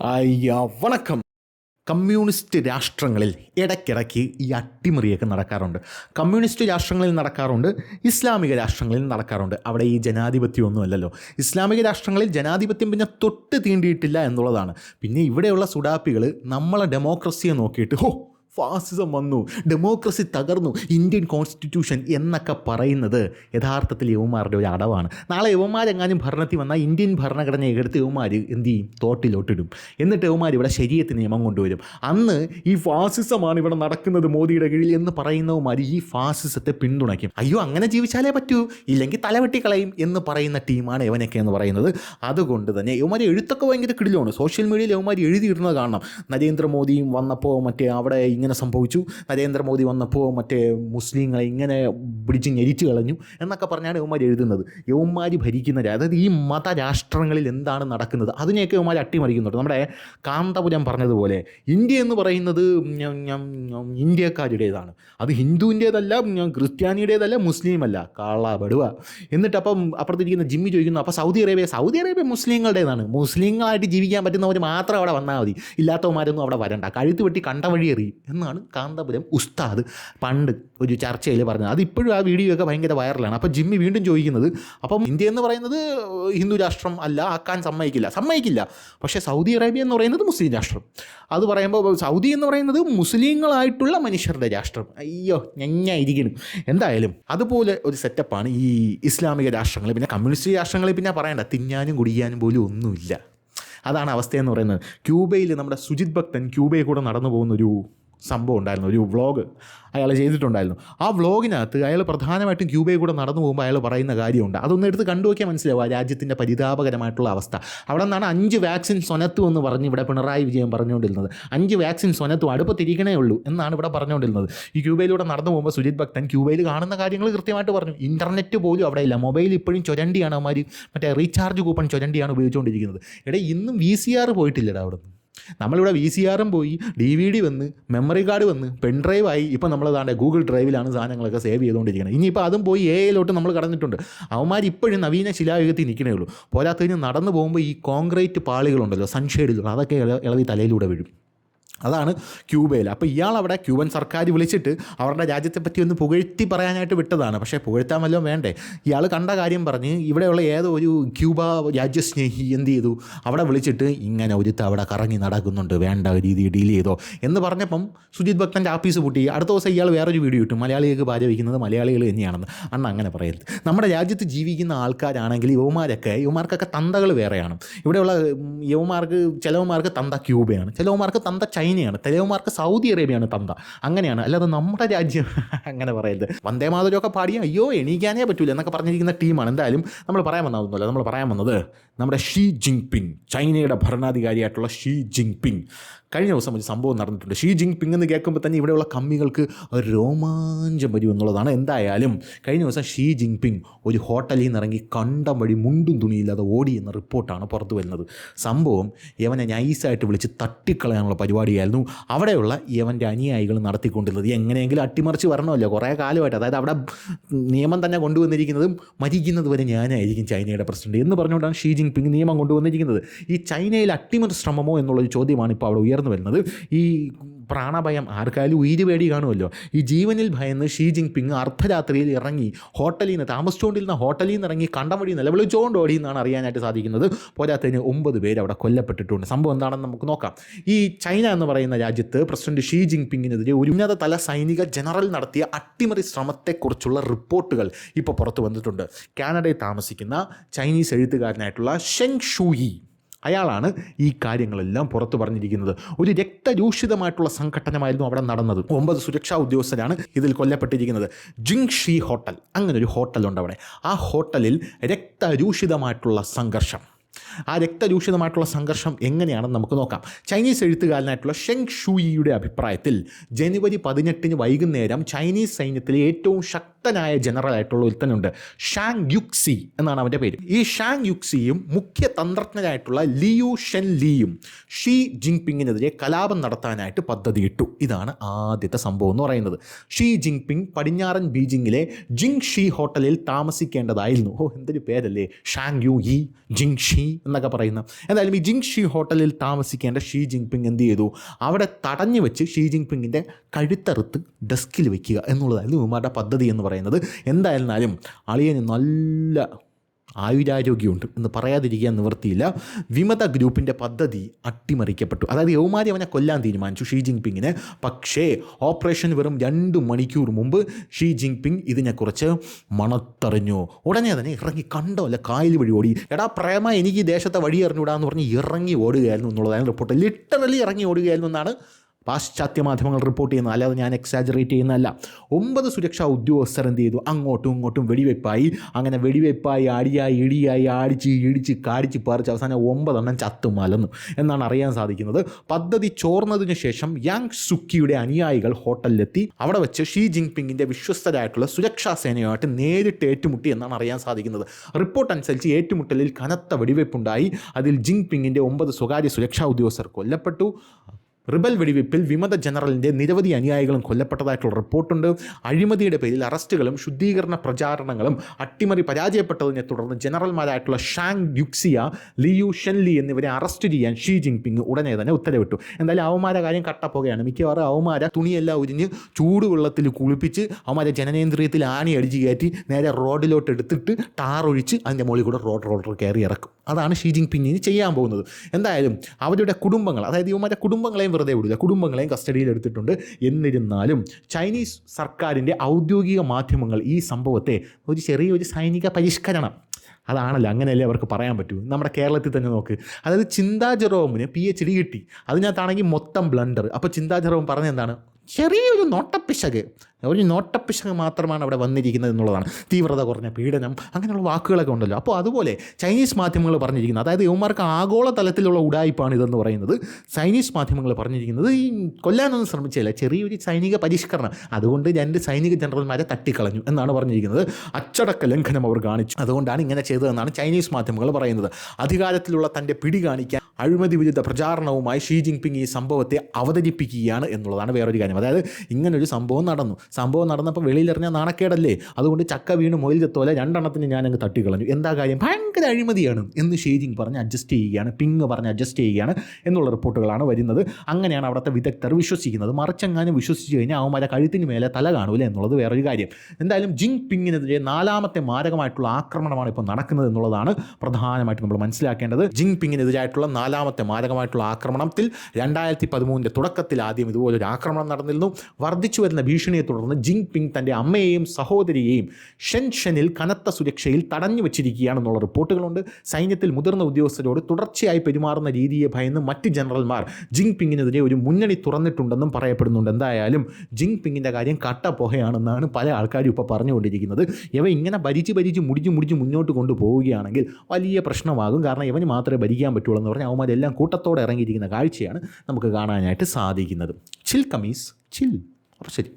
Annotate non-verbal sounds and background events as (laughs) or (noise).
അയ്യ വണക്കം. കമ്മ്യൂണിസ്റ്റ് രാഷ്ട്രങ്ങളിൽ ഇടയ്ക്കിടയ്ക്ക് ഈ അട്ടിമറിയൊക്കെ നടക്കാറുണ്ട്. കമ്മ്യൂണിസ്റ്റ് രാഷ്ട്രങ്ങളിൽ നടക്കാറുണ്ട് ഇസ്ലാമിക രാഷ്ട്രങ്ങളിൽ നടക്കാറുണ്ട്. അവിടെ ഈ ജനാധിപത്യം ഒന്നുമല്ലല്ലോ ഇസ്ലാമിക രാഷ്ട്രങ്ങളിൽ ജനാധിപത്യം പിന്നെ തൊട്ട് തീണ്ടിയിട്ടില്ല എന്നുള്ളതാണ്. പിന്നെ ഇവിടെയുള്ള സുഡാപ്പികൾ നമ്മളെ ഡെമോക്രസിയെ നോക്കിയിട്ട് ഹോ ഫാസിസം വന്നു ഡെമോക്രസി തകർന്നു ഇന്ത്യൻ കോൺസ്റ്റിറ്റ്യൂഷൻ എന്നൊക്കെ പറയുന്നത് യഥാർത്ഥത്തിൽ യുവമാരുടെ ഒരു അടവാണ്. നാളെ യുവമാരെങ്ങാനും ഭരണത്തിൽ വന്നാൽ ഇന്ത്യൻ ഭരണഘടന എടുത്ത് യുവമാർ എന്ത് ചെയ്യും? തോട്ടിലോട്ടിടും. എന്നിട്ട് യുവമാർ ഇവിടെ ശരീരത്തിന് നിയമം കൊണ്ടുവരും. അന്ന് ഈ ഫാസിസമാണ് ഇവിടെ നടക്കുന്നത് മോദിയുടെ കീഴിൽ എന്ന് പറയുന്നവന്മാർ ഈ ഫാസിസത്തെ പിന്തുണയ്ക്കും. അയ്യോ അങ്ങനെ ജീവിച്ചാലേ പറ്റൂ. ഇല്ലെങ്കിൽ തലവെട്ടിക്കളയും എന്ന് പറയുന്ന ടീമാണ് യവനൊക്കെ എന്ന് പറയുന്നത്. അതുകൊണ്ട് തന്നെ യുവമാർ എഴുത്തൊക്കെ ഭയങ്കര കിടിലാണ് സോഷ്യൽ മീഡിയയിൽ യവമാർ എഴുതിയിരുന്നത് കാണണം. നരേന്ദ്രമോദിയും വന്നപ്പോൾ മറ്റേ അവിടെ ഇങ്ങനെ സംഭവിച്ചു. നരേന്ദ്രമോദി വന്നപ്പോൾ മറ്റേ മുസ്ലിങ്ങളെ ഇങ്ങനെ പിടിച്ച് ഞെരിച്ചു കളഞ്ഞു എന്നൊക്കെ പറഞ്ഞാണ് യവന്മാർ എഴുതുന്നത്. യവന്മാർ ഭരിക്കുന്ന അതായത് ഈ മതരാഷ്ട്രങ്ങളിൽ എന്താണ് നടക്കുന്നത്? അതിനെയൊക്കെ യവന്മാർ അട്ടിമറിക്കുന്നുണ്ട്. നമ്മുടെ കാന്തപുരം പറഞ്ഞതുപോലെ ഇന്ത്യ എന്ന് പറയുന്നത് ഇന്ത്യക്കാരുടേതാണ്. അത് ഹിന്ദുവിന്റേതല്ല ക്രിസ്ത്യാനിയുടേതല്ല മുസ്ലിം അല്ല കാള ബടുവ എന്നിട്ട് അപ്പം അപ്പുറത്തിരിക്കുന്ന ജിമ്മി ചോദിക്കുന്നു അപ്പോൾ സൗദി അറേബ്യ സൗദി അറേബ്യ മുസ്ലിങ്ങളുടേതാണ്. മുസ്ലിങ്ങളായിട്ട് ജീവിക്കാൻ പറ്റുന്നവർ മാത്രം അവിടെ വന്നാൽ മതി. ഇല്ലാത്തവന്മാരൊന്നും അവിടെ വരണ്ട. കഴുത്ത് വെട്ടി കണ്ട വഴി എന്നാണ് കാന്തപുരം ഉസ്താദ് പണ്ട് ഒരു ചർച്ചയിൽ പറഞ്ഞത്. അതിപ്പോഴും ആ വീഡിയോ ഒക്കെ ഭയങ്കര വൈറലാണ് അപ്പോൾ ജിമ്മി വീണ്ടും ചോദിക്കുന്നത് അപ്പം ഇന്ത്യ എന്ന് പറയുന്നത് ഹിന്ദു രാഷ്ട്രം അല്ല ആക്കാൻ സമ്മതിക്കില്ല. സമ്മതിക്കില്ല. പക്ഷേ സൗദി അറേബ്യ എന്ന് പറയുന്നത് മുസ്ലിം രാഷ്ട്രം. അത് പറയുമ്പോൾ സൗദി എന്ന് പറയുന്നത് മുസ്ലിങ്ങളായിട്ടുള്ള മനുഷ്യരുടെ രാഷ്ട്രം. അയ്യോ ഞഞ്ഞായിരിക്കണം എന്തായാലും അതുപോലെ ഒരു സെറ്റപ്പാണ് ഈ ഇസ്ലാമിക രാഷ്ട്രങ്ങൾ. പിന്നെ കമ്മ്യൂണിസ്റ്റ് രാഷ്ട്രങ്ങളിൽ പിന്നെ പറയണ്ട തിന്നാനും കുടിക്കാനും പോലും ഒന്നുമില്ല. അതാണ് അവസ്ഥയെന്ന് പറയുന്നത്. ക്യൂബയിൽ നമ്മുടെ സുജിത് ഭക്തൻ ക്യൂബയിൽ കൂടെ നടന്നു പോകുന്ന ഒരു സംഭവം ഉണ്ടായിരുന്നു ഒരു വ്ളോഗ് അയാൾ ചെയ്തിട്ടുണ്ടായിരുന്നു. ആ വ്ളോഗിനകത്ത് അയാൾ പ്രധാനമായിട്ടും ക്യൂബയിൽ കൂടെ നടന്നു പോകുമ്പോൾ അയാൾ പറയുന്ന കാര്യമുണ്ട്. അതൊന്ന് എടുത്ത് കണ്ടു നോക്കിയാൽ മനസ്സിലാവും ആ രാജ്യത്തിന്റെ പരിതാപകരമായിട്ടുള്ള അവസ്ഥ. അവിടെ നിന്നാണ് അഞ്ച് വാക്സിൻ സ്വനത്തു എന്ന് പറഞ്ഞ് ഇവിടെ പിണറായി വിജയൻ പറഞ്ഞുകൊണ്ടിരുന്നത്. അഞ്ച് വാക്സിൻ സ്വനത്തു അടുപ്പത്തിരിക്കണേ ഉള്ളൂ എന്നാണ് ഇവിടെ പറഞ്ഞുകൊണ്ടിരുന്നത്. ഈ ക്യൂബയിലൂടെ നടന്നു പോകുമ്പോൾ സുജിത് ഭക്തൻ ക്യൂബയിൽ കാണുന്ന കാര്യങ്ങൾ കൃത്യമായിട്ട് പറഞ്ഞു. ഇന്റർനെറ്റ് പോലും അവിടെ ഇല്ല. മൊബൈൽ ഇപ്പോഴും ചൊരണ്ടിയാണ് അവന്മാർ മറ്റേ റീചാർജ് കൂപ്പൺ ചൊരണ്ടിയാണ് ഉപയോഗിച്ചുകൊണ്ടിരിക്കുന്നത്. ഇവിടെ ഇന്നും വി സി ആർ പോയിട്ടില്ലടാ അവിടെ നിന്ന് നമ്മളിവിടെ വി സി ആറും പോയി ഡി വി ഡി വന്ന് മെമ്മറി കാർഡ് വന്ന് പെൻ ഡ്രൈവ് ആയി. ഇപ്പം നമ്മൾ താണ്ടെ ഗൂഗിൾ ഡ്രൈവിലാണ് സാധനങ്ങളൊക്കെ സേവ് ചെയ്തുകൊണ്ടിരിക്കുന്നത് ഇനിയിപ്പോൾ അതും പോയി എ ഐയിലോട്ട് നമ്മൾ കടന്നിട്ടുണ്ട്. അവന്മാർ ഇപ്പോഴും നവീന ശിലായുഗത്തിൽ നിൽക്കണേ ഉള്ളൂ. പോരാത്തതിന് നടന്നു പോകുമ്പോൾ ഈ കോൺക്രീറ്റ് പാളികളുണ്ടല്ലോ സൺഷെയ്ഡുകൾ അതൊക്കെ ഇള- ഇളവി തലയിലൂടെ വീഴും. അതാണ് ക്യൂബയിൽ. അപ്പോൾ ഇയാൾ അവിടെ ക്യൂബൻ സർക്കാർ വിളിച്ചിട്ട് അവരുടെ രാജ്യത്തെപ്പറ്റി ഒന്ന് പുകഴ്ത്തി പറയാനായിട്ട് വിട്ടതാണ്. പക്ഷേ പുകഴ്ത്താൻ വല്ലതും വേണ്ടേ? ഇയാൾ കണ്ട കാര്യം പറഞ്ഞ് ഇവിടെയുള്ള ഏതോ ഒരു ക്യൂബ രാജ്യസ്നേഹി എന്ത് ചെയ്തു? അവിടെ വിളിച്ചിട്ട് ഇങ്ങനെ ഒരുത്ത് അവിടെ കറങ്ങി നടക്കുന്നുണ്ട്. വേണ്ട രീതിയിൽ ഡീൽ ചെയ്തോ? എന്ന് പറഞ്ഞപ്പം സുജിത് ഭക്തന്റെ ആഫീസ് പൂട്ടി. അടുത്ത ദിവസം ഇയാൾ വേറൊരു വീഡിയോ ഇട്ടു. മലയാളികൾക്ക് ഭാര്യ വയ്ക്കുന്നത് മലയാളികൾ തന്നെയാണെന്ന്. അണ്ണ അങ്ങനെ പറയരുത്. നമ്മുടെ രാജ്യത്ത് ജീവിക്കുന്ന ആൾക്കാരാണെങ്കിൽ യുവമാരൊക്കെ യുവമാർക്കൊക്കെ തന്തകൾ വേറെയാണ്. ഇവിടെയുള്ള യുവമാർക്ക് ചിലവന്മാർക്ക് തന്ത ക്യൂബയാണ്. ചിലവന്മാർക്ക് തന്ത ചൈനയാണ്. ചിലവന്മാർക്ക് സൗദി അറേബ്യയാണ് തന്ത. അങ്ങനെയാണ്. അല്ലാതെ നമ്മുടെ രാജ്യം (laughs) അങ്ങനെ പറയരുത്. വന്ദേ മാതരമൊക്കെ പാടിയ അയ്യോ എണീക്കാനേ പറ്റൂല എന്നൊക്കെ പറഞ്ഞിരിക്കുന്ന ടീമാണ്. എന്തായാലും നമ്മൾ പറയാൻ വന്നതൊന്നുമല്ല. നമ്മൾ പറയാൻ വന്നത് നമ്മുടെ ഷീ ജിങ് പിങ് ചൈനയുടെ ഭരണാധികാരിയായിട്ടുള്ള ഷീ ജിങ് പിങ് കഴിഞ്ഞ ദിവസം ഒരു സംഭവം നടന്നിട്ടുണ്ട്. ഷീ ജിങ് പിങ് എന്ന് കേൾക്കുമ്പോൾ തന്നെ ഇവിടെയുള്ള കമ്മികൾക്ക് രോമാഞ്ചം വരും എന്നുള്ളതാണ്. എന്തായാലും കഴിഞ്ഞ ദിവസം ഷീ ജിങ് പിങ് ഒരു ഹോട്ടലിൽ നിന്ന് ഇറങ്ങി കണ്ടം വഴി മുണ്ടും തുണിയില്ലാതെ ഓടി എന്ന റിപ്പോർട്ടാണ് പുറത്തു വരുന്നത്. സംഭവം യവനെ നൈസായിട്ട് വിളിച്ച് തട്ടിക്കളയാനുള്ള പരിപാടിയായിരുന്നു. അവിടെയുള്ള യവന്റെ അനുയായികൾ നടത്തിക്കൊണ്ടിരുന്നത്. എങ്ങനെയെങ്കിലും അട്ടിമറിച്ച് വരണമല്ലോ. കുറേ കാലമായിട്ട് അതായത് അവിടെ നിയമം തന്നെ കൊണ്ടുവന്നിരിക്കുന്നതും മരിക്കുന്നത് വരെ ഞാനായിരിക്കും ചൈനയുടെ പ്രസിഡന്റ് എന്ന് പറഞ്ഞുകൊണ്ടാണ് ഷീ ജിങ് പിങ് നിയമം കൊണ്ടുവന്നിരിക്കുന്നത്. ഈ ചൈനയിൽ അട്ടിമറി ശ്രമമോ എന്നുള്ളൊരു ചോദ്യമാണ് ഇപ്പോൾ അവിടെ ഉയർന്നു വരുന്നത്. ഈ പ്രാണഭയം ആർക്കായാലും ഉയിര് പേടി കാണുമല്ലോ. ഈ ജീവനിൽ ഭയന്ന് ഷീ ജിങ് പിങ് അർദ്ധരാത്രിയിൽ ഇറങ്ങി ഹോട്ടലിൽ നിന്ന് താമസിച്ചുകൊണ്ടിരുന്ന ഹോട്ടലിൽ നിന്ന് ഇറങ്ങി കണ്ടം വഴി നിലവിളിച്ചുകൊണ്ട് ഓടി എന്നാണ് അറിയാനായിട്ട് സാധിക്കുന്നത്. പോരാത്തതിന് ഒമ്പത് പേര് അവിടെ കൊല്ലപ്പെട്ടിട്ടുണ്ട്. സംഭവം എന്താണെന്ന് നമുക്ക് നോക്കാം. ഈ ചൈന എന്ന് പറയുന്ന രാജ്യത്ത് പ്രസിഡന്റ് ഷീ ജിങ് പിങ്ങിനെതിരെ ഒരു ഉന്നത തല സൈനിക ജനറൽ നടത്തിയ അട്ടിമറി ശ്രമത്തെക്കുറിച്ചുള്ള റിപ്പോർട്ടുകൾ ഇപ്പോൾ പുറത്തു വന്നിട്ടുണ്ട്. കാനഡയിൽ താമസിക്കുന്ന ചൈനീസ് എഴുത്തുകാരനായിട്ടുള്ള ഷെങ് ഷൂയി അയാളാണ് ഈ കാര്യങ്ങളെല്ലാം പുറത്തു പറഞ്ഞിരിക്കുന്നത്. ഒരു രക്തരൂഷിതമായിട്ടുള്ള സംഘടനമായിരുന്നു അവിടെ നടന്നത്. ഒമ്പത് സുരക്ഷാ ഉദ്യോഗസ്ഥരാണ് ഇതിൽ കൊല്ലപ്പെട്ടിരിക്കുന്നത്. Jingshi hotel. അങ്ങനെ ഒരു ഹോട്ടലുണ്ട് അവിടെ. ആ ഹോട്ടലിൽ രക്തരൂഷിതമായിട്ടുള്ള സംഘർഷം. ആ രക്തരൂഷിതമായിട്ടുള്ള സംഘർഷം എങ്ങനെയാണെന്ന് നമുക്ക് നോക്കാം. ചൈനീസ് എഴുത്തുകാരനായിട്ടുള്ള ഷെങ് ഷൂയിയുടെ അഭിപ്രായത്തിൽ ജനുവരി പതിനെട്ടിന് വൈകുന്നേരം ചൈനീസ് സൈന്യത്തിലെ ഏറ്റവും ശക്തനായ ജനറൽ ആയിട്ടുള്ള ഒരുത്തനുണ്ട് ഷാങ് യുക്സി എന്നാണ് അവന്റെ പേര്. ഈ ഷാങ് യുക്സിയും മുഖ്യ തന്ത്രജ്ഞരായിട്ടുള്ള ലിയു ഷെൻ ലിയും ഷീ ജിങ് പിങ്ങിനെതിരെ കലാപം നടത്താനായിട്ട് പദ്ധതിയിട്ടു. ഇതാണ് ആദ്യത്തെ സംഭവം എന്ന് പറയുന്നത്. ഷി ജിങ് പിങ് പടിഞ്ഞാറൻ ബീജിങ്ങിലെ ജിങ് ഷി ഹോട്ടലിൽ താമസിക്കേണ്ടതായിരുന്നു. ഓ എന്തൊരു പേരല്ലേ. ഷാങ് യു യി ജിങ് ഷീ എന്നൊക്കെ പറയുന്നത് എന്തായാലും ഈ ജിങ് ഷി ഹോട്ടലിൽ താമസിക്കേണ്ട ഷീ ജിങ് പിങ് എന്ത് ചെയ്തു? അവിടെ തടഞ്ഞു വെച്ച് ഷീ ജിങ് പിങ്ങിന്റെ കഴുത്തറുത്ത് ഡെസ്കിൽ വെക്കുക എന്നുള്ളതായിരുന്നു ഇവന്മാരുടെ പദ്ധതി എന്ന് പറയുന്നത്. എന്തായിരുന്നാലും അളിയന് നല്ല ആയുരാരോഗ്യമുണ്ട് എന്ന് പറയാതിരിക്കാൻ നിവർത്തിയില്ല വിമത ഗ്രൂപ്പിന്റെ പദ്ധതി അട്ടിമറിക്കപ്പെട്ടു. അതായത് യൗമാരി അവനെ കൊല്ലാൻ തീരുമാനിച്ചു ഷീ ജിങ് പിങ്ങിനെ പക്ഷേ ഓപ്പറേഷൻ വെറും രണ്ട് മണിക്കൂർ മുമ്പ് ഷീ ജിങ് പിങ് ഇതിനെക്കുറിച്ച് മണത്തറിഞ്ഞു. ഉടനെ തന്നെ ഇറങ്ങി കണ്ടോ അല്ല കായൽ വഴി ഓടി. എടാ പ്രേമ എനിക്ക് ഈ ദേശത്തെ വഴി എറിഞ്ഞുവിടാന്ന് പറഞ്ഞ് ഇറങ്ങി ഓടുകയായിരുന്നു എന്നുള്ളതാണ് റിപ്പോർട്ട്. ലിറ്ററലി ഇറങ്ങി ഓടുകയായിരുന്നു എന്നാണ് പാശ്ചാത്യ മാധ്യമങ്ങൾ റിപ്പോർട്ട് ചെയ്യുന്നത് അല്ലാതെ ഞാൻ എക്സാജറേറ്റ് ചെയ്യുന്നതല്ല. ഒമ്പത് സുരക്ഷാ ഉദ്യോഗസ്ഥർ എന്ത് ചെയ്തു? അങ്ങോട്ടും ഇങ്ങോട്ടും വെടിവെപ്പായി. അങ്ങനെ വെടിവെപ്പായി അടിയായി ഇടിയായി ആടിച്ച് ഇടിച്ച് കാടിച്ച് പറിച്ച് അവസാനം ഒമ്പതെണ്ണം ചത്തു മലന്നു. എന്നാണ് അറിയാൻ സാധിക്കുന്നത്. പദ്ധതി ചോർന്നതിന് ശേഷം യാങ് സുക്കിയുടെ അനുയായികൾ ഹോട്ടലിലെത്തി. അവിടെ വെച്ച് ഷീ ജിങ് പിങ്ങിന്റെ വിശ്വസ്തരായിട്ടുള്ള സുരക്ഷാ സേനയുമായിട്ട് നേരിട്ട് ഏറ്റുമുട്ടി എന്നാണ് അറിയാൻ സാധിക്കുന്നത്. റിപ്പോർട്ട് അനുസരിച്ച് ഏറ്റുമുട്ടലിൽ കനത്ത വെടിവെപ്പുണ്ടായി. അതിൽ ജിങ് പിങ്ങിന്റെ ഒമ്പത് സ്വകാര്യ സുരക്ഷാ ഉദ്യോഗസ്ഥർ കൊല്ലപ്പെട്ടു. റിബൽ വെടിവെപ്പിൽ വിമത ജനറലിന്റെ നിരവധി അനുയായികളും കൊല്ലപ്പെട്ടതായിട്ടുള്ള റിപ്പോർട്ടുണ്ട്. അഴിമതിയുടെ പേരിൽ അറസ്റ്റുകളും ശുദ്ധീകരണ പ്രചാരണങ്ങളും അട്ടിമറി പരാജയപ്പെട്ടതിനെ തുടർന്ന് ജനറൽമാരായിട്ടുള്ള ഷാങ് യുക്സിയ ലിയു ഷെൻലി എന്നിവരെ അറസ്റ്റ് ചെയ്യാൻ ഷീ പിങ് ഉടനെ തന്നെ ഉത്തരവിട്ടു. എന്തായാലും അവമാര കാര്യം കട്ടപ്പോകയാണ്. മിക്കവാറും അവമാര തുണിയെല്ലാം ഉരിഞ്ഞ് ചൂടുവെള്ളത്തിൽ കുളിപ്പിച്ച് അവമാരെ ജനനേന്ദ്രിയത്തിൽ ആണി അടിച്ച് കയറ്റി നേരെ റോഡിലോട്ട് എടുത്തിട്ട് ടാർ ഒഴിച്ച് അതിന്റെ മുകളിൽ കൂടെ റോഡ് റോഡർ കയറി ഇറക്കും. അതാണ് ഷീ ജിങ് പിങ്ങിന് ചെയ്യാൻ പോകുന്നത്. എന്തായാലും അവരുടെ കുടുംബങ്ങൾ അതായത് ഇവന്മാരുടെ കുടുംബങ്ങളെയും വെറുതെ വിടില്ല കുടുംബങ്ങളെയും കസ്റ്റഡിയിൽ എടുത്തിട്ടുണ്ട്. എന്നിരുന്നാലും ചൈനീസ് സർക്കാരിന്റെ ഔദ്യോഗിക മാധ്യമങ്ങൾ ഈ സംഭവത്തെ ഒരു ചെറിയൊരു സൈനിക പരിഷ്കരണം. അതാണല്ലോ അങ്ങനെയല്ലേ അവർക്ക് പറയാൻ പറ്റൂ. നമ്മുടെ കേരളത്തിൽ തന്നെ നോക്ക്. അതായത് ചിന്താ ജെറോമിന് പി എച്ച് ഡി കിട്ടി. അതിനകത്താണെങ്കിൽ മൊത്തം ബ്ലണ്ടർ. അപ്പോൾ ചിന്താ ജെറോം പറഞ്ഞെന്താണ് ചെറിയൊരു നോട്ടപ്പിശക്. ഒരു നോട്ടപ്പിശക് മാത്രമാണ് അവിടെ വന്നിരിക്കുന്നത് എന്നുള്ളതാണ്. തീവ്രത കുറഞ്ഞ പീഡനം അങ്ങനെയുള്ള വാക്കുകളൊക്കെ ഉണ്ടല്ലോ. അപ്പോൾ അതുപോലെ ചൈനീസ് മാധ്യമങ്ങൾ പറഞ്ഞിരിക്കുന്നത് അതായത് യുവമാർക്ക് ആഗോള തലത്തിലുള്ള ഉടായ്പാണ് ഇതെന്ന് പറയുന്നത്. ചൈനീസ് മാധ്യമങ്ങൾ പറഞ്ഞിരിക്കുന്നത് ഈ കൊല്ലാനൊന്നും ശ്രമിച്ചില്ല ചെറിയൊരു സൈനിക പരിഷ്കരണം. അതുകൊണ്ട് രണ്ട് സൈനിക ജനറൽമാരെ തട്ടിക്കളഞ്ഞു എന്നാണ് പറഞ്ഞിരിക്കുന്നത്. അച്ചടക്ക ലംഘനം അവർ കാണിച്ചു. അതുകൊണ്ടാണ് ഇങ്ങനെ ചെയ്തതെന്നാണ് ചൈനീസ് മാധ്യമങ്ങൾ പറയുന്നത്. അധികാരത്തിലുള്ള തന്റെ പിടി കാണിക്കാൻ അഴിമതി വിരുദ്ധ പ്രചാരണവുമായി ഷീ ജിങ് പിങ് ഈ സംഭവത്തെ അവതരിപ്പിക്കുകയാണ് എന്നുള്ളതാണ് വേറൊരു കാര്യം. അതായത് ഇങ്ങനൊരു സംഭവം നടന്നു. സംഭവം നടന്നപ്പോൾ വെളിയിലെറിഞ്ഞാൽ നാണക്കേടല്ലേ? അതുകൊണ്ട് ചക്ക വീണ് മൊയിൽ ചെത്തോലെ രണ്ടെണ്ണത്തിന് ഞാൻ അങ്ങ് തട്ടിക്കളഞ്ഞു. എന്താ കാര്യം? ഭയങ്കര അഴിമതിയാണ് എന്ന് ഷെയ്ജിങ് ജിങ് പറഞ്ഞ് അഡ്ജസ്റ്റ് ചെയ്യുകയാണ്. പിങ് പറഞ്ഞ് അഡ്ജസ്റ്റ് ചെയ്യുകയാണ് എന്നുള്ള റിപ്പോർട്ടുകളാണ് വരുന്നത്. അങ്ങനെയാണ് അവിടുത്തെ വിദഗ്ധർ വിശ്വസിക്കുന്നത്. മറിച്ചെങ്ങാനും വിശ്വസിച്ച് കഴിഞ്ഞാൽ അവന്മാരെ കഴുത്തിന് മേലെ തല കാണൂല എന്നുള്ളത് വേറൊരു കാര്യം. എന്തായാലും ജിങ് പിങ്ങിനെതിരെ നാലാമത്തെ മാരകമായിട്ടുള്ള ആക്രമണമാണ് ഇപ്പോൾ നടക്കുന്നത് എന്നുള്ളതാണ് പ്രധാനമായിട്ട് നമ്മൾ മനസ്സിലാക്കേണ്ടത്. ജിങ് പിങ്ങിനെതിരായിട്ടുള്ള നാലാമത്തെ മാരകമായിട്ടുള്ള ആക്രമണത്തിൽ രണ്ടായിരത്തി പതിമൂന്നിന്റെ തുടക്കത്തിൽ ആദ്യം ഇതുപോലൊരു ആക്രമണം നടന്നിരുന്നു വർദ്ധിച്ചു വരുന്ന ഭീഷണിയെ തുടർന്ന് ജിങ് പിങ് തന്റെ അമ്മയെയും സഹോദരിയെയും ഷെൻഷനിൽ കനത്ത സുരക്ഷയിൽ തടഞ്ഞു വെച്ചിരിക്കുകയാണെന്നുള്ള റിപ്പോർട്ടുകളുണ്ട്. സൈന്യത്തിൽ മുതിർന്ന ഉദ്യോഗസ്ഥരോട് തുടർച്ചയായി പെരുമാറുന്ന രീതിയെ ഭയന്ന് മറ്റ് ജനറൽമാർ ജിങ് പിങ്ങിനെതിരെ ഒരു മുന്നണി തുറന്നിട്ടുണ്ടെന്നും പറയപ്പെടുന്നുണ്ട്. എന്തായാലും ജിങ് പിങ്ങിന്റെ കാര്യം കട്ടപ്പോഹയാണെന്നാണ് പല ആൾക്കാരും ഇപ്പോൾ പറഞ്ഞുകൊണ്ടിരിക്കുന്നത്. ഇവ ഇങ്ങനെ ഭരിച്ച് ഭരിച്ച് മുടിച്ച് മുടിച്ച് മുന്നോട്ട് കൊണ്ടുപോവുകയാണെങ്കിൽ വലിയ പ്രശ്നമാകും. കാരണം ഇവന് മാത്രമേ ഭരിക്കാൻ പറ്റുള്ളൂ എന്ന് പറഞ്ഞാൽ അവന്മാരെല്ലാം കൂട്ടത്തോടെ ഇറങ്ങിയിരിക്കുന്ന കാഴ്ചയാണ് നമുക്ക് കാണാനായിട്ട് സാധിക്കുന്നത്. ചിൽ കമീസ് ചിൽ അപ്പോൾ ശരി.